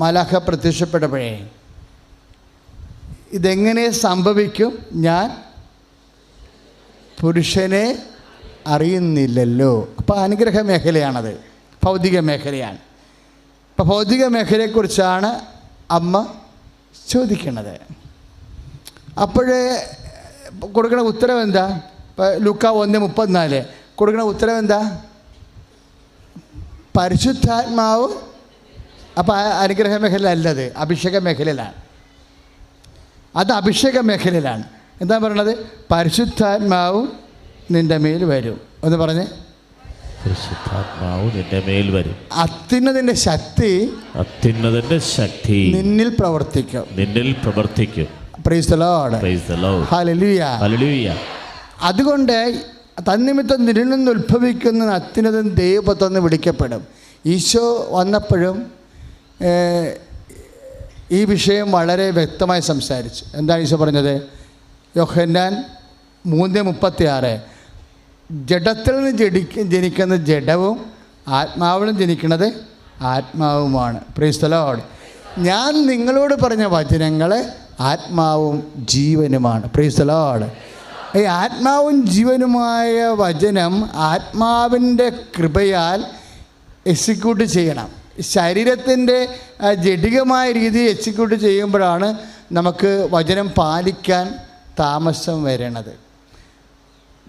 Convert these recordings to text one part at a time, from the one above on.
മാലാഖ പ്രത്യക്ഷപ്പെട്ടപ്പോഴേ ഇതെങ്ങനെ സംഭവിക്കും ഞാൻ പുരുഷനെ അറിയുന്നില്ലല്ലോ. അപ്പോൾ അനുഗ്രഹ മേഖലയാണത് ഭൗതിക മേഖലയാണ്. അപ്പോൾ ഭൗതിക മേഖലയെക്കുറിച്ചാണ് അമ്മ ചോദിക്കുന്നത് അപ്പോഴേ കൊടുക്കണ ഉത്തരവ് എന്താ? ഇപ്പോൾ ലുക്ക ഒന്ന് മുപ്പത്തിനാല്. കൊടുക്കുന്ന ഉത്തരവ് എന്താ? പരിശുദ്ധാത്മാവ് അപ്പോൾ അനുഗ്രഹ മേഖല അല്ലത് അഭിഷേക മേഖലയിലാണ്. അത് അഭിഷേക മേഖലയിലാണ്. എന്താ പറയണത്? പരിശുദ്ധാത്മാവും നിന്റെ മേൽ വരും. എന്ന് പറഞ്ഞ്. പരിശുദ്ധാത്മാവ് നിന്റെ മേൽ വരും. അത്യുന്നതിന്റെ ശക്തി അത്യുന്നതിന്റെ ശക്തി നിന്നിൽ പ്രവർത്തിക്കും. നിന്നിൽ പ്രവർത്തിക്കും. അതുകൊണ്ട് തന്നിമിത്തം നിന്നിൽ നിന്ന് ഉത്ഭവിക്കുന്ന അത്യുന്നതൻ ദൈവത്വന്ന് വിളിക്കപ്പെടും. ഈശോ വന്നപ്പോഴും ഈ വിഷയം വളരെ വ്യക്തമായി സംസാരിച്ചു. എന്താണ് ഈശോ പറഞ്ഞത്? യോഹന്നാൻ മൂന്ന് മുപ്പത്തി ആറ് ജഡത്തിൽ നിന്ന് ജടിക്ക ജനിക്കുന്ന ജഡവും ആത്മാവിൽ നിന്ന് ജനിക്കുന്നത് ആത്മാവുമാണ്. പ്രീസ്തലോട് ഞാൻ നിങ്ങളോട് പറഞ്ഞ വചനങ്ങൾ ആത്മാവും ജീവനുമാണ്. പ്രീസ്തലോട് ഈ ആത്മാവും ജീവനുമായ വചനം ആത്മാവിന്റെ കൃപയാൽ എക്സിക്യൂട്ട് ചെയ്യണം. ശരീരത്തിന്റെ ജഡികമായ രീതിയിൽ എക്സിക്യൂട്ട് ചെയ്യുമ്പോഴാണ് നമുക്ക് വചനം പാലിക്കാൻ താമസം വരണത്.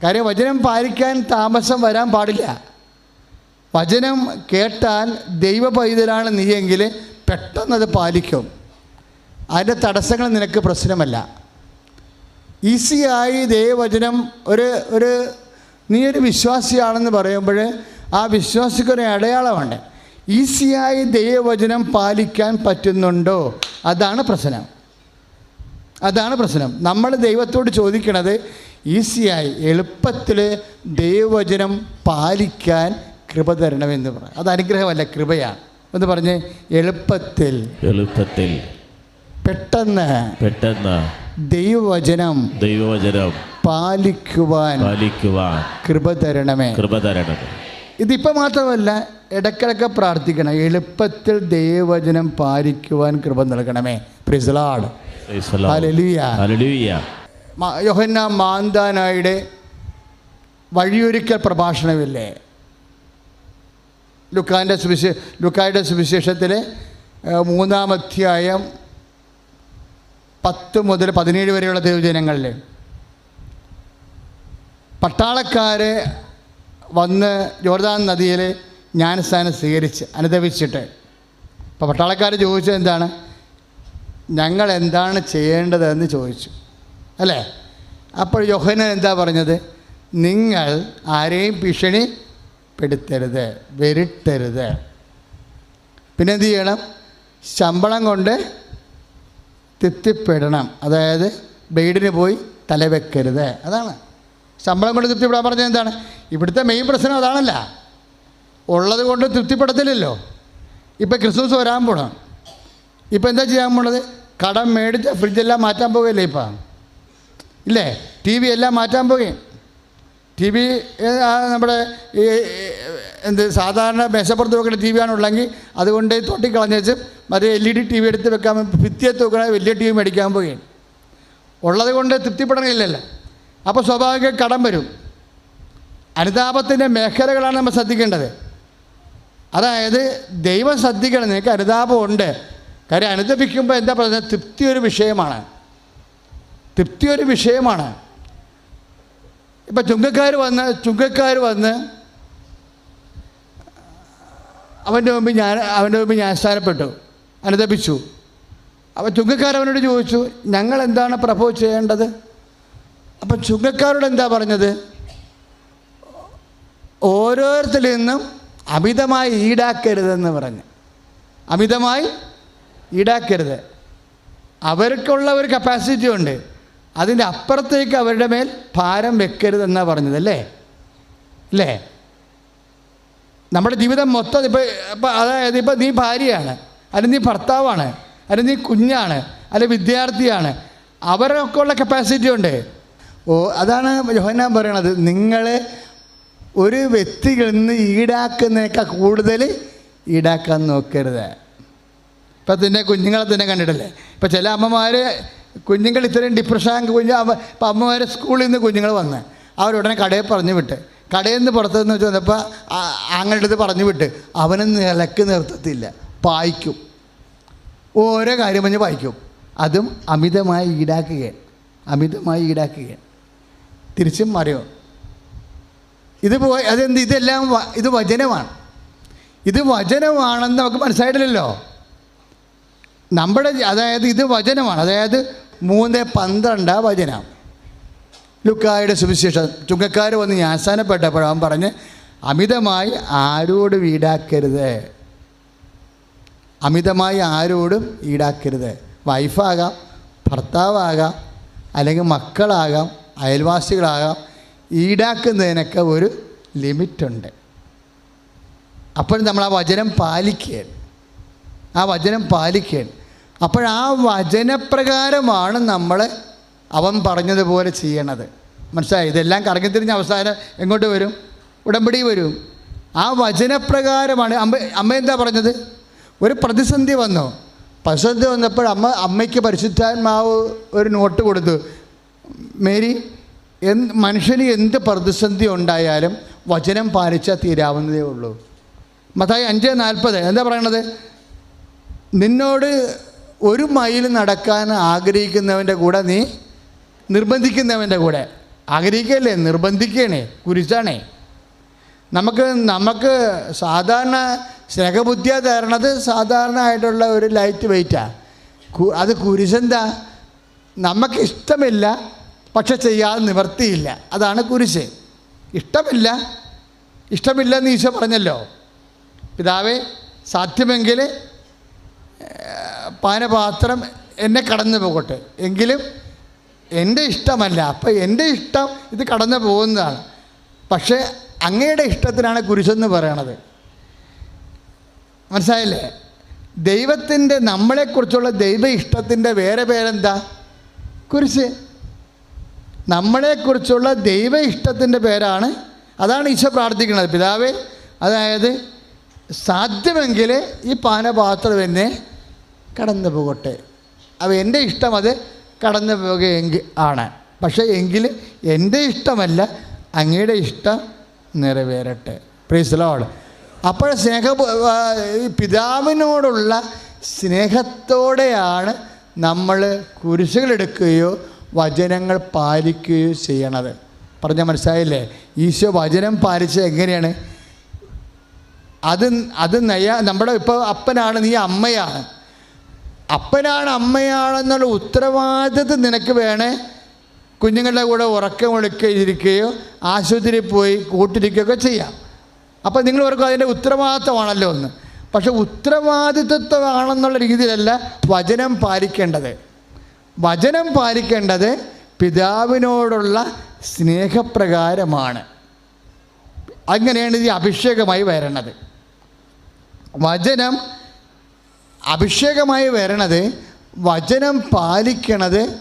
കാര്യം വചനം പാലിക്കാൻ താമസം വരാൻ പാടില്ല. വചനം കേട്ടാൽ ദൈവ പൈതലാണ് നീയെങ്കിൽ പെട്ടെന്നത് പാലിക്കും. അതിന്റെ തടസ്സങ്ങൾ നിനക്ക് പ്രശ്നമല്ല. ഈസിയായി ദൈവവചനം ഒരു ഒരു നീ ഒരു വിശ്വാസിയാണെന്ന് പറയുമ്പോൾ ആ വിശ്വാസിക്കൊരു അടയാളമുണ്ട്. ഈസിയായി ദൈവവചനം പാലിക്കാൻ പറ്റുന്നുണ്ടോ? അതാണ് പ്രശ്നം. അതാണ് പ്രശ്നം. നമ്മൾ ദൈവത്തോട് ചോദിക്കണത് ഈസിയായി എളുപ്പത്തിൽ ദൈവവചനം പാലിക്കാൻ കൃപ തരണമെന്ന് പറയാം അത് അനുഗ്രഹമല്ല കൃപയാണ്. എന്ന് പറഞ്ഞ് എളുപ്പത്തിൽ. എളുപ്പത്തിൽ. പെട്ടെന്ന് പെട്ടെന്ന് ദൈവവചനം ദൈവവചനം പാലിക്കുവാൻ പാലിക്കുവാൻ കൃപ തരണമേ. കൃപ തരണം ഇതിപ്പോൾ മാത്രമല്ല ഇടയ്ക്കിടയ്ക്ക് പ്രാർത്ഥിക്കണം. എളുപ്പത്തിൽ ദൈവവചനം പാലിക്കുവാൻ കൃപ നൽകണമേ. പ്രിസലാഡ്. യോഹന്ന മാന്താനായുടെ വഴിയൊരുക്കൽ പ്രഭാഷണമില്ലേ? ലുക്കാന്റെ സുവിശേ ലുക്കായുടെ സുവിശേഷത്തിലെ മൂന്നാമധ്യായം പത്ത് മുതൽ പതിനേഴ് വരെയുള്ള ദൈവജനങ്ങളിൽ പട്ടാളക്കാരെ വന്ന് ജോർദാൻ നദിയിൽ ജ്ഞാനസ്ഥാനം സ്വീകരിച്ച് അനുദവിച്ചിട്ട് അപ്പോൾ പട്ടാളക്കാർ ചോദിച്ചത് എന്താണ്? ഞങ്ങൾ എന്താണ് ചെയ്യേണ്ടതെന്ന് ചോദിച്ചു. അല്ലേ? അപ്പോൾ യോഹനൻ എന്താ പറഞ്ഞത്? നിങ്ങൾ ആരെയും ഭീഷണി പെടുത്തരുത് വരുത്തരുത് പിന്നെ എന്ത് ചെയ്യണം? ശമ്പളം കൊണ്ട് തൃപ്തിപ്പെടണം. അതായത് ബ്ലേഡിന് പോയി തലവെക്കരുത്. അതാണ്. ശമ്പളം കൊണ്ട് തൃപ്തിപ്പെടാൻ പറഞ്ഞത് എന്താണ്? ഇവിടുത്തെ മെയിൻ പ്രശ്നം അതാണല്ല. ഉള്ളത് കൊണ്ട് തൃപ്തിപ്പെടത്തില്ലല്ലോ ഇപ്പം ക്രിസ്മസ് വരാൻ പോണം. ഇപ്പം എന്താ ചെയ്യാൻ പോണത്? കടം മേടിച്ച ഫ്രിഡ്ജെല്ലാം മാറ്റാൻ പോകുകയല്ലേ ഇപ്പം? ഇല്ലേ? ടി വി എല്ലാം മാറ്റാൻ പോകുകയും ടി വി നമ്മുടെ ഈ എന്ത് സാധാരണ മേശപ്പുറത്ത് വെക്കുന്ന ടി വി ആണുള്ളെങ്കിൽ അതുകൊണ്ട് തൊട്ടി കളഞ്ഞേച്ച് മറ്റേ L E D T V എടുത്ത് വെക്കാൻ ഭിത്തിയെ തൂക്കണ വലിയ ടി വി മേടിക്കാൻ പോവുകയാണ് ഉള്ളത് കൊണ്ട് തൃപ്തിപ്പെടണില്ലല്ലോ. അപ്പോൾ സ്വാഭാവിക കടം വരും. അനുതാപത്തിന്റെ മേഖലകളാണ് നമ്മൾ ശ്രദ്ധിക്കേണ്ടത്. അതായത് ദൈവം ശ്രദ്ധിക്കണം. നിനക്ക് അനുതാപമുണ്ട്. കാര്യം അനുദപിക്കുമ്പോൾ എന്താ പറയുന്നത്? തൃപ്തി ഒരു വിഷയമാണ്. തൃപ്തി ഒരു വിഷയമാണ്. ഇപ്പം ചുങ്കക്കാർ വന്ന് ചുങ്കക്കാർ വന്ന് അവന്റെ മുമ്പ് ഞാൻ അവന്റെ മുമ്പ് ഞാൻ സ്ഥാനപ്പെട്ടു. അനുദപിച്ചു. അപ്പോൾ ചുങ്കക്കാർ അവനോട് ചോദിച്ചു ഞങ്ങൾ എന്താണ് പ്രഭു ചെയ്യേണ്ടത്? അപ്പം ചുങ്കക്കാരോട് എന്താ പറഞ്ഞത്? ഓരോരുത്തരിൽ നിന്നും അമിതമായി ഈടാക്കരുതെന്ന് പറഞ്ഞു. അമിതമായി ഈടാക്കരുത്. അവർക്കുള്ള ഒരു കപ്പാസിറ്റി ഉണ്ട്. അതിന്റെ അപ്പുറത്തേക്ക് അവരുടെ മേൽ ഭാരം വെക്കരുതെന്നാണ് പറഞ്ഞത് അല്ലേ? അല്ലേ? നമ്മുടെ ജീവിതം മൊത്തം ഇപ്പോൾ ഇപ്പം അതായത് ഇപ്പം നീ ഭാര്യയാണ് അല്ലെങ്കിൽ നീ ഭർത്താവാണ് അല്ലെങ്കിൽ നീ കുഞ്ഞാണ് അല്ലെങ്കിൽ വിദ്യാർത്ഥിയാണ്. അവരൊക്കെ ഉള്ള കപ്പാസിറ്റി ഉണ്ട്. ഓ അതാണ് യോഹന്നാൻ പറയണത്. നിങ്ങൾ ഒരു വ്യക്തികളിൽ നിന്ന് ഈടാക്കുന്നതിനേക്കാൾ കൂടുതൽ ഈടാക്കാൻ നോക്കരുത്. ഇപ്പം തന്നെ കുഞ്ഞുങ്ങളെ തന്നെ കണ്ടിട്ടില്ലേ? ഇപ്പം ചില അമ്മമാർ കുഞ്ഞുങ്ങൾ ഇത്രയും ഡിപ്രഷൻ കുഞ്ഞു അമ്മ ഇപ്പം അമ്മമാർ സ്കൂളിൽ നിന്ന് കുഞ്ഞുങ്ങൾ വന്ന് അവരുടനെ കടയിൽ പറഞ്ഞു വിട്ട്. കടയിൽ നിന്ന് പുറത്തു നിന്ന് വെച്ച് വന്നപ്പോൾ ആങ്ങളുടെ അടുത്ത് പറഞ്ഞു വിട്ട്. അവനെ നിലയ്ക്ക് നിർത്തത്തില്ല. പായിക്കും. ഓരോ കാര്യം പറഞ്ഞ് വായിക്കും അതും അമിതമായി ഈടാക്കുകയാണ്. അമിതമായി ഈടാക്കുകയാണ്. തിരിച്ചും മറിയോ. ഇത് അതെന്ത് ഇതെല്ലാം ഇത് വചനമാണ്. ഇത് വചനമാണെന്ന് നമുക്ക് മനസ്സിലായിട്ടില്ലല്ലോ. നമ്മുടെ അതായത് ഇത് വചനമാണ്. അതായത് മൂന്ന് പന്ത്രണ്ട് വചനം. ലുക്കായുടെ സുവിശേഷം. ചുങ്കക്കാർ വന്ന് യാസാനപ്പെട്ടപ്പോൾ അവൻ പറഞ്ഞ് അമിതമായി ആരോട് ഈടാക്കരുത്? അമിതമായി ആരോടും ഈടാക്കരുത്. വൈഫാകാം ഭർത്താവാകാം അല്ലെങ്കിൽ മക്കളാകാം അയൽവാസികളാകാം ഈടാക്കുന്നതിനൊക്കെ ഒരു ലിമിറ്റുണ്ട്. അപ്പോൾ നമ്മൾ ആ വചനം പാലിക്കുകയാണ്. ആ വചനം പാലിക്കുകയാണ്. അപ്പോൾ ആ വചനപ്രകാരമാണ് നമ്മൾ അവൻ പറഞ്ഞതുപോലെ ചെയ്യണത്. മനസ്സിലായി? ഇതെല്ലാം കറങ്ങിത്തിരിഞ്ഞ അവസാനം എങ്ങോട്ട് വരും? ഉടമ്പടി വരും. ആ വചനപ്രകാരമാണ്. അമ്മ അമ്മ എന്താ പറഞ്ഞത്? ഒരു പ്രതിസന്ധി വന്നു. പ്രതിസന്ധി വന്നപ്പോൾ അമ്മ അമ്മയ്ക്ക് പരിശുദ്ധാത്മാവ് ഒരു നോട്ട് കൊടുത്തു. മേരി എന്ത് മനുഷ്യന് എന്ത് പ്രതിസന്ധി ഉണ്ടായാലും വചനം പാലിച്ചാൽ തീരാവുന്നതേ ഉള്ളൂ. മത്തായി അഞ്ച് നാൽപ്പത് എന്താ പറയണത്? നിന്നോട് ഒരു മൈൽ നടക്കാൻ ആഗ്രഹിക്കുന്നവന്റെ കൂടെ നീ നിർബന്ധിക്കുന്നവന്റെ കൂടെ. ആഗ്രഹിക്കല്ലേ? നിർബന്ധിക്കണേ കുരിശാണേ. നമുക്ക് നമുക്ക് സാധാരണ സ്നേഹബുദ്ധിയ തരണത് സാധാരണ ആയിട്ടുള്ള ഒരു ലൈറ്റ് വെയിറ്റാണ് അത് കുരിശെന്താ? നമുക്ക് ഇഷ്ടമില്ല പക്ഷെ ചെയ്യാതെ നിവർത്തിയില്ല അതാണ് കുരിശ്. ഇഷ്ടമില്ല. ഇഷ്ടമില്ല എന്ന് ഈശോ പറഞ്ഞല്ലോ. പിതാവേ സാധ്യമെങ്കിൽ പാനപാത്രം എന്നെ കടന്നു പോകട്ടെ. എങ്കിലും എന്റെ ഇഷ്ടമല്ല. അപ്പം എന്റെ ഇഷ്ടം ഇത് കടന്നു പോകുന്നതാണ്. പക്ഷേ അങ്ങയുടെ ഇഷ്ടത്തിനാണ് കുരിശെന്ന് പറയണത്. മനസ്സിലായില്ലേ? ദൈവത്തിന്റെ നമ്മളെക്കുറിച്ചുള്ള ദൈവ ഇഷ്ടത്തിന്റെ വേറെ പേരെന്താ? കുരിശ്. നമ്മളെക്കുറിച്ചുള്ള ദൈവ ഇഷ്ടത്തിന്റെ പേരാണ്. അതാണ് ഈശോ പ്രാർത്ഥിക്കുന്നത്. പിതാവേ അതായത് സാധ്യമെങ്കിൽ ഈ പാനപാത്രം എന്നെ കടന്നു പോകട്ടെ. അപ്പോൾ എന്റെ ഇഷ്ടം അത് കടന്നു പോകുകയെങ്കിൽ ആണ്. പക്ഷേ എങ്കിൽ എന്റെ ഇഷ്ടമല്ല അങ്ങയുടെ ഇഷ്ടം നിറവേറട്ടെ. പ്രീസ് ലോഡ് അപ്പോൾ സ്നേഹ പിതാവിനോടുള്ള സ്നേഹത്തോടെയാണ് നമ്മൾ കുരിശുകളെടുക്കുകയോ വചനങ്ങൾ പാലിക്കുകയും ചെയ്യണത്. പറഞ്ഞാൽ മനസ്സിലായില്ലേ? ഈശോ വചനം പാലിച്ച എങ്ങനെയാണ്? അത് അത് നയ നമ്മുടെ ഇപ്പോൾ അപ്പനാണ് നീ അമ്മയാണ്. അപ്പനാണ് അമ്മയാണെന്നുള്ള ഉത്തരവാദിത്വം നിനക്ക് വേണേ. കുഞ്ഞുങ്ങളുടെ കൂടെ ഉറക്കം ഒളിക്കുകയോ ആശുപത്രിയിൽ പോയി കൂട്ടിരിക്കുകയൊക്കെ ചെയ്യാം. അപ്പോൾ നിങ്ങൾ ഓർക്കും അതിന്റെ ഉത്തരവാദിത്വമാണല്ലോ എന്ന്. പക്ഷെ ഉത്തരവാദിത്വമാണെന്നുള്ള രീതിയിലല്ല വചനം പാലിക്കേണ്ടത്. വചനം പാലിക്കേണ്ടത് പിതാവിനോടുള്ള സ്നേഹപ്രകാരമാണ്. അങ്ങനെയാണ് ഇത് അഭിഷേകമായി വരണത്. വചനം അഭിഷേകമായി വരണത് വചനം പാലിക്കണത്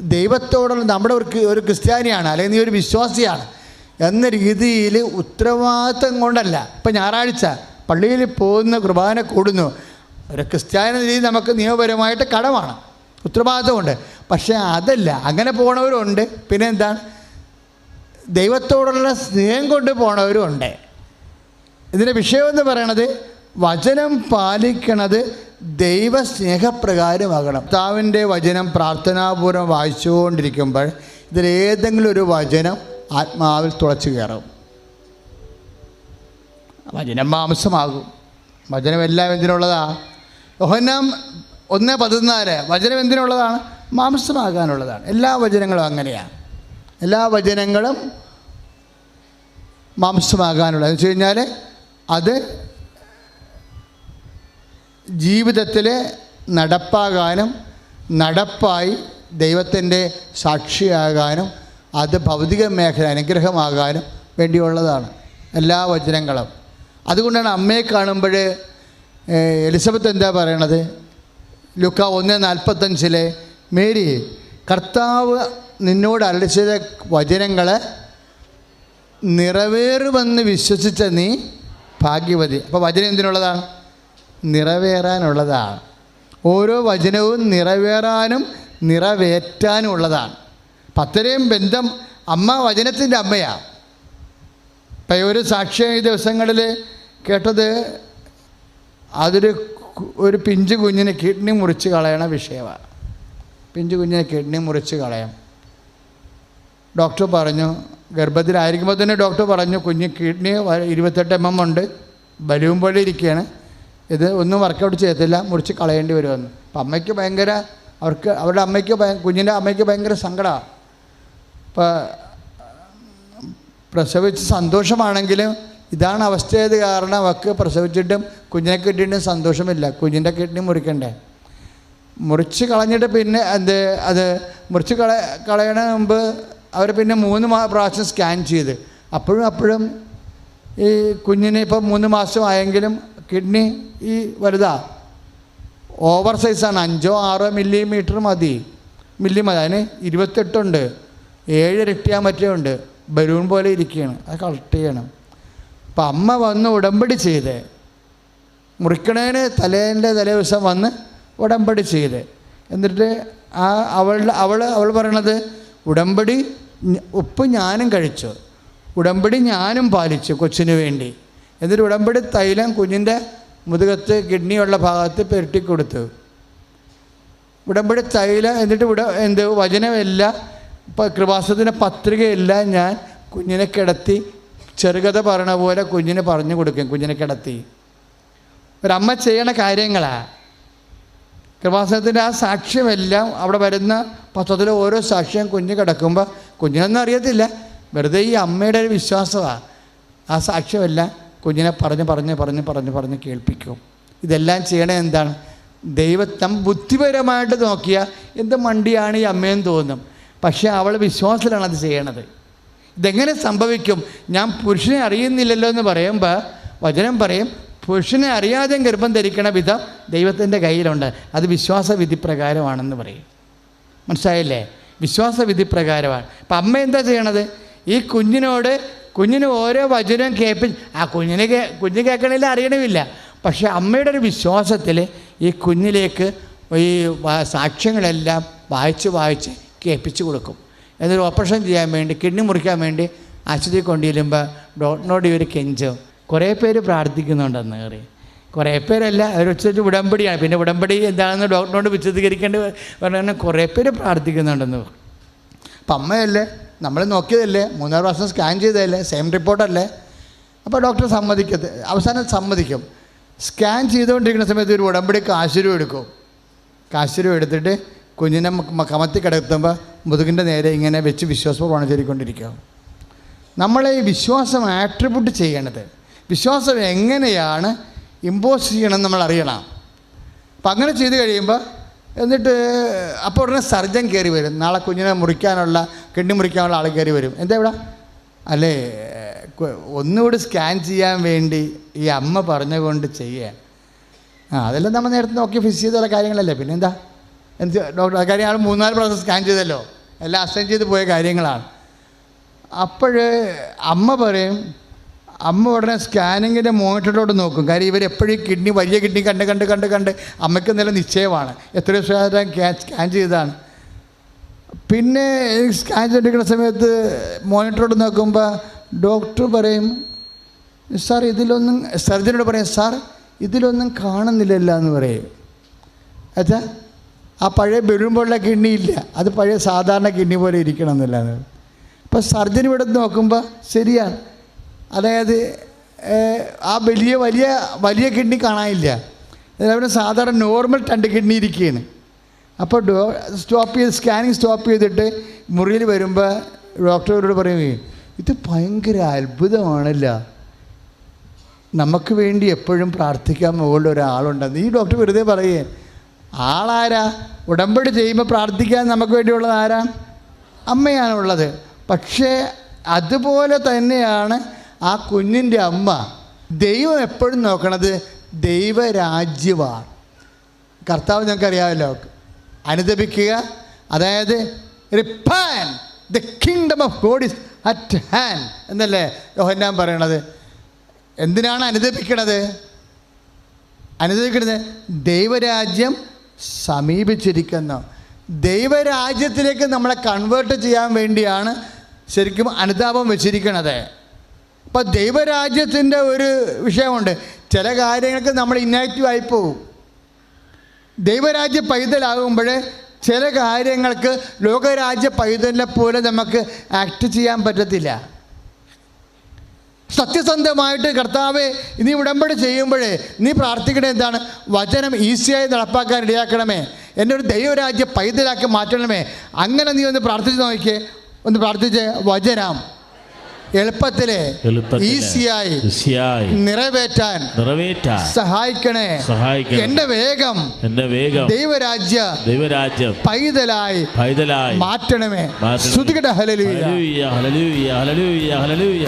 ദൈവത്തോടുള്ള നമ്മുടെ ഒരു ഒരു ക്രിസ്ത്യാനിയാണ് അല്ലെങ്കിൽ നീ ഒരു വിശ്വാസിയാണ് എന്ന രീതിയിൽ ഉത്തരവാദിത്തം കൊണ്ടല്ല. ഇപ്പം ഞായറാഴ്ച പള്ളിയിൽ പോകുന്ന കുർബാന കൂടുന്നു. ഒരു ക്രിസ്ത്യാനി രീതി നമുക്ക് നിയമപരമായിട്ട് കടമാണ്. ഉത്തരവാദിത്തമുണ്ട്. പക്ഷേ അതല്ല അങ്ങനെ പോണവരുണ്ട്. പിന്നെ എന്താണ് ദൈവത്തോടുള്ള സ്നേഹം കൊണ്ട് പോണവരും ഉണ്ട് ഇതിന്റെ വിഷയമെന്ന് പറയണത് വചനം പാലിക്കണത് ദൈവ സ്നേഹപ്രകാരമാകണം കർത്താവിന്റെ വചനം പ്രാർത്ഥനാപൂർവം വായിച്ചുകൊണ്ടിരിക്കുമ്പോൾ ഇതിലേതെങ്കിലും ഒരു വചനം ആത്മാവിൽ തുളച്ചു കയറും. വചനം മാംസമാകും. വചനം എല്ലാം എന്തിനുള്ളതാ? യോഹന്നാം ഒന്ന് പതിനാല്. വചനം എന്തിനുള്ളതാണ്? മാംസമാകാനുള്ളതാണ്. എല്ലാ വചനങ്ങളും അങ്ങനെയാണ് എല്ലാ വചനങ്ങളും മാംസമാകാനുള്ളത് എന്ന് വെച്ച് കഴിഞ്ഞാൽ അത് ജീവിതത്തിൽ നടപ്പാകാനും നടപ്പായി ദൈവത്തിന്റെ സാക്ഷിയാകാനും അത് ഭൗതിക മേഖല അനുഗ്രഹമാകാനും വേണ്ടിയുള്ളതാണ് എല്ലാ വചനങ്ങളും. അതുകൊണ്ടാണ് അമ്മയെ കാണുമ്പോൾ എലിസബത്ത് എന്താ പറയണത്? ലുക്ക ഒന്ന് നാൽപ്പത്തഞ്ചിലെ മേരി കർത്താവ് നിന്നോട് അരളിച്ചത് വചനങ്ങൾ നിറവേറുമെന്ന് വിശ്വസിച്ച നീ ഭാഗ്യവതി. അപ്പോൾ വചനം എന്തിനുള്ളതാണ്? നിറവേറാനുള്ളതാണ്. ഓരോ വചനവും നിറവേറാനും നിറവേറ്റാനും ഉള്ളതാണ് പത്തരയും ബന്ധം അമ്മ വചനത്തിന്റെ അമ്മയാണ് ഇപ്പം ഒരു സാക്ഷ്യം ഈ ദിവസങ്ങളിൽ കേട്ടത് അതൊരു ഒരു പിഞ്ചു കുഞ്ഞിനെ കിഡ്നി മുറിച്ച് കളയണ വിഷയമാണ് പിഞ്ചു കുഞ്ഞിനെ കിഡ്നി മുറിച്ച് കളയാം. ഡോക്ടർ പറഞ്ഞു ഗർഭത്തിലായിരിക്കുമ്പോൾ തന്നെ ഡോക്ടർ പറഞ്ഞു കുഞ്ഞ് കിഡ്നി ഇരുപത്തെട്ട് എം എം ഉണ്ട് ബലൂൺ പോലെ ഇരിക്കുകയാണ്. ഇത് ഒന്നും വർക്കൗട്ട് ചെയ്യത്തില്ല മുറിച്ച് കളയേണ്ടി വരുമെന്ന്. അപ്പം അമ്മയ്ക്ക് ഭയങ്കര അവർക്ക് അവരുടെ അമ്മയ്ക്ക് കുഞ്ഞിന്റെ അമ്മയ്ക്ക് ഭയങ്കര സങ്കടമാണ് ഇപ്പം പ്രസവിച്ച് സന്തോഷമാണെങ്കിലും ഇതാണ് അവസ്ഥയത് കാരണം വക്ക് പ്രസവിച്ചിട്ടും കുഞ്ഞിനെ കിട്ടിയിട്ടും സന്തോഷമില്ല. കുഞ്ഞിന്റെ കിഡ്നി മുറിക്കണ്ടേ? മുറിച്ച് കളഞ്ഞിട്ട് പിന്നെ എന്ത് അത് മുറിച്ച് കള കളയണ മുമ്പ് അവർ പിന്നെ മൂന്ന് മാ പ്രാവശ്യം സ്കാൻ ചെയ്ത്. അപ്പോഴും അപ്പോഴും ഈ കുഞ്ഞിന് ഇപ്പം മൂന്ന് മാസമായെങ്കിലും കിഡ്നി ഈ വലുതാ. ഓവർ സൈസാണ്. അഞ്ചോ ആറോ മില്ലിമീറ്റർ മതി. മില്ലി മതി. അതിന് ഇരുപത്തെട്ടുണ്ട് ഏഴ് ഇരട്ടിയാൻ പറ്റുന്നുണ്ട് ബലൂൺ പോലെ ഇരിക്കുകയാണ്. അത് കളക്ട് ചെയ്യണം. അപ്പം അമ്മ വന്ന് ഉടമ്പടി ചെയ്ത്. മുറിക്കണേന് തലേന്റെ തലേ ദിവസം വന്ന് ഉടമ്പടി ചെയ്ത്. എന്നിട്ട് ആ അവളുടെ അവൾ അവൾ പറയണത് ഉടമ്പടി ഉപ്പ് ഞാനും കഴിച്ചു. ഉടമ്പടി ഞാനും പാലിച്ചു കൊച്ചിന് വേണ്ടി. എന്നിട്ട് ഉടമ്പടി തൈലം കുഞ്ഞിന്റെ മുതുകത്ത് കിഡ്നിയുള്ള ഭാഗത്ത് പെരട്ടിക്കൊടുത്തു ഉടമ്പടി തൈലം എന്നിട്ട് ഉട എന്ത് വചനമില്ല ഇപ്പം കൃപാസത്തിന്റെ പത്രികയെല്ലാം ഞാൻ കുഞ്ഞിനെ കിടത്തി ചെറുകഥ പറയണ പോലെ കുഞ്ഞിന് പറഞ്ഞു കൊടുക്കും കുഞ്ഞിനെ കിടത്തി. ഒരമ്മ ചെയ്യണ കാര്യങ്ങളാണ് കൃപാസനത്തിന്റെ ആ സാക്ഷ്യമെല്ലാം അവിടെ വരുന്ന പത്രത്തിലെ ഓരോ സാക്ഷ്യം കുഞ്ഞ് കിടക്കുമ്പോൾ കുഞ്ഞിനൊന്നും അറിയത്തില്ല. വെറുതെ ഈ അമ്മയുടെ ഒരു വിശ്വാസമാണ് ആ സാക്ഷ്യമെല്ലാം കുഞ്ഞിനെ പറഞ്ഞ് പറഞ്ഞ് പറഞ്ഞ് പറഞ്ഞ് പറഞ്ഞ് കേൾപ്പിക്കും. ഇതെല്ലാം ചെയ്യണത് എന്താണ്? ദൈവത്തം ബുദ്ധിപരമായിട്ട് നോക്കിയാൽ എന്ത് മണ്ടിയാണ് ഈ അമ്മയെന്ന് തോന്നും. പക്ഷേ അവൾ വിശ്വാസത്തിലാണ് അത് ചെയ്യണത്. ഇതെങ്ങനെ സംഭവിക്കും? ഞാൻ പുരുഷനെ അറിയുന്നില്ലല്ലോ എന്ന് പറയുമ്പോൾ വചനം പറയും പുരുഷനെ അറിയാതെ ഗർഭം ധരിക്കണ വിധം ദൈവത്തിന്റെ കയ്യിലുണ്ട്. അത് വിശ്വാസവിധി പ്രകാരമാണെന്ന് പറയും. മനസ്സിലായില്ലേ? വിശ്വാസവിധി പ്രകാരമാണ്. അപ്പം അമ്മ എന്താ ചെയ്യണത്? ഈ കുഞ്ഞിനോട് കുഞ്ഞിന് ഓരോ വചനവും കേൾപ്പി ആ കുഞ്ഞിനെ കേ കുഞ്ഞ് കേൾക്കണില്ല അറിയണമില്ല. പക്ഷേ അമ്മയുടെ ഒരു വിശ്വാസത്തിൽ ഈ കുഞ്ഞിലേക്ക് ഈ സാക്ഷ്യങ്ങളെല്ലാം വായിച്ച് വായിച്ച് കേൾപ്പിച്ച് കൊടുക്കും. എന്നിട്ട് ഓപ്പറേഷൻ ചെയ്യാൻ വേണ്ടി കിഡ്നി മുറിക്കാൻ വേണ്ടി ആശുപത്രി കൊണ്ടുചെല്ലുമ്പോൾ ഡോക്ടറിനോട് ഇവർ കെഞ്ചും. കുറേ പേര് പ്രാർത്ഥിക്കുന്നുണ്ടെന്ന് കയറി കുറേ പേരല്ല വെച്ചിട്ട് ഉടമ്പടിയാണ്. പിന്നെ ഉടമ്പടി എന്താണെന്ന് ഡോക്ടറിനോട് വിശദീകരിക്കേണ്ടി പറഞ്ഞാൽ കുറേ പേര് പ്രാർത്ഥിക്കുന്നുണ്ടെന്ന്. അപ്പം അമ്മയല്ലേ നമ്മൾ നോക്കിയതല്ലേ മൂന്നാറ് പ്രാവശ്യം സ്കാൻ ചെയ്തതല്ലേ സെയിം റിപ്പോർട്ടല്ലേ അപ്പോൾ ഡോക്ടർ സമ്മതിക്കത്ത് അവസാനം സമ്മതിക്കും. സ്കാൻ ചെയ്തുകൊണ്ടിരിക്കുന്ന സമയത്ത് ഒരു ഉടമ്പടി കാശുരൂപ എടുക്കും. കാശുരൂപ എടുത്തിട്ട് കുഞ്ഞിനെ കമത്തി കിടത്തുമ്പോൾ മുതുകിന്റെ നേരെ ഇങ്ങനെ വെച്ച് വിശ്വാസപൂർവമാണ് ചൊല്ലിക്കൊണ്ടിരിക്കുക. നമ്മളെ ഈ വിശ്വാസം ആട്രിബ്യൂട്ട് ചെയ്യണത്. വിശ്വാസം എങ്ങനെയാണ് ഇമ്പോസ് ചെയ്യണമെന്ന് നമ്മൾ അറിയണം. അപ്പം അങ്ങനെ ചെയ്ത് കഴിയുമ്പോൾ എന്നിട്ട് അപ്പോൾ ഉടനെ സർജൻ കയറി വരും. നാളെ കുഞ്ഞിനെ മുറിക്കാനുള്ള കിഡ്നി മുറിക്കാനുള്ള ആൾ കയറി വരും. എന്താ ഇവിടെ? അല്ലേ ഒന്നുകൂടി സ്കാൻ ചെയ്യാൻ വേണ്ടി ഈ അമ്മ പറഞ്ഞുകൊണ്ട് ചെയ്യാൻ ആ അതെല്ലാം നമ്മൾ നേരത്തെ നോക്കി ഫിസ് ചെയ്തുള്ള കാര്യങ്ങളല്ലേ? പിന്നെ എന്താ ഡോക്ടർ കാര്യം ആൾ മൂന്നാൽ പ്രാവശ്യം സ്കാൻ ചെയ്തല്ലോ. എല്ലാം അസൈൻ ചെയ്ത് പോയ കാര്യങ്ങളാണ്. അപ്പോൾ അമ്മ പറയും അമ്മ ഉടനെ സ്കാനിങ്ങിന്റെ മോണിറ്ററിലോട്ട് നോക്കും. കാര്യം ഇവരെപ്പോഴും കിഡ്നി വലിയ കിഡ്നി കണ്ട് കണ്ട് കണ്ട് കണ്ട് അമ്മയ്ക്ക് നല്ല നിശ്ചയമാണ്. എത്ര ശതമാനം സ്കാൻ ചെയ്തതാണ്. പിന്നെ സ്കാൻ ചെയ്തിരിക്കുന്ന സമയത്ത് മോണിറ്ററോട് നോക്കുമ്പോൾ ഡോക്ടർ പറയും സാർ ഇതിലൊന്നും സർജനോട് പറയും സാർ ഇതിലൊന്നും കാണുന്നില്ലല്ലോ എന്ന് പറയും. അച്ഛാ ആ പഴയ ബലൂൺ കിണ്ണിയില്ല. അത് പഴയ സാധാരണ കിഡ്നി പോലെ ഇരിക്കണം എന്നല്ല അപ്പോൾ സർജൻ ഇവിടെ നോക്കുമ്പോൾ ശരിയാണ്. അതായത് ആ വലിയ വലിയ വലിയ കിഡ്നി കാണാനില്ല. അവിടെ സാധാരണ നോർമൽ രണ്ട് കിഡ്നി ഇരിക്കുകയാണ്. അപ്പോൾ ഡോ സ്റ്റോപ്പ് ചെയ്ത് സ്കാനിങ് സ്റ്റോപ്പ് ചെയ്തിട്ട് മുറിയിൽ വരുമ്പോൾ ഡോക്ടറോട് പറയുകയും ഇത് ഭയങ്കര അത്ഭുതമാണല്ല. നമുക്ക് വേണ്ടി എപ്പോഴും പ്രാർത്ഥിക്കാൻ മുകളിൽ ഒരാളുണ്ടെന്ന്. ഈ ഡോക്ടർ വെറുതെ പറയുകയാണ് ആളാരാ? ഉടമ്പടി ചെയ്യുമ്പോൾ പ്രാർത്ഥിക്കാൻ നമുക്ക് വേണ്ടിയുള്ളത് ആരാ? അമ്മയാണുള്ളത്. പക്ഷേ അതുപോലെ തന്നെയാണ് ആ കുഞ്ഞിന്റെ അമ്മ. ദൈവം എപ്പോഴും നോക്കണത് ദൈവരാജ്യമാണ്. കർത്താവ് ഞങ്ങൾക്കറിയാമല്ലോ. അനുദപിക്കുക. അതായത് repent the kingdom of God is at hand എന്നല്ലേ യോഹന്നാൻ പറയണത്. എന്തിനാണ് അനുദപിക്കണത്? അനുദപിക്കണത് ദൈവരാജ്യം സമീപിച്ചിരിക്കുന്നു. ദൈവരാജ്യത്തിലേക്ക് നമ്മളെ കൺവേർട്ട് ചെയ്യാൻ വേണ്ടിയാണ് ശരിക്കും അനുതാപം വെച്ചിരിക്കുന്നത്. അപ്പം ദൈവരാജ്യത്തിന്റെ ഒരു വിഷയമുണ്ട്. ചില കാര്യങ്ങൾക്ക് നമ്മൾ ഇന്നാക്റ്റീവ് ആയിപ്പോവും ദൈവരാജ്യ പൈതലാകുമ്പോൾ ചില കാര്യങ്ങൾക്ക് ലോകരാജ്യ പൈതലിനെ പോലെ നമുക്ക് ആക്ട് ചെയ്യാൻ പറ്റത്തില്ല. സത്യസന്ധമായിട്ട് കർത്താവെ നീ ഉടമ്പടി ചെയ്യുമ്പോഴേ നീ പ്രാർത്ഥിക്കണേ എന്താണ്? വചനം ഈസിയായി നടപ്പാക്കാൻ ഇടയാക്കണമേ എന്റെ ഒരു ദൈവരാജ്യ പൈതലാക്കി മാറ്റണമേ. അങ്ങനെ നീ ഒന്ന് പ്രാർത്ഥിച്ച് നോക്കിയേ. ഒന്ന് പ്രാർത്ഥിച്ച് വചനം എളുപ്പത്തിൽ ഈസിയായി നിറവേറ്റാൻ നിറവേറ്റാൻ സഹായിക്കണേ. സഹായിക്കണമേ. എന്റെ വേഗം എന്റെ വേഗം ദൈവരാജ്യ ദൈവരാജ്യം പൈതലായി പൈതലായി മാറ്റണമേ. ശ്രുതികട ഹലലുയ ഹല്ലേലൂയ ഹല്ലേലൂയ ഹല്ലേലൂയ.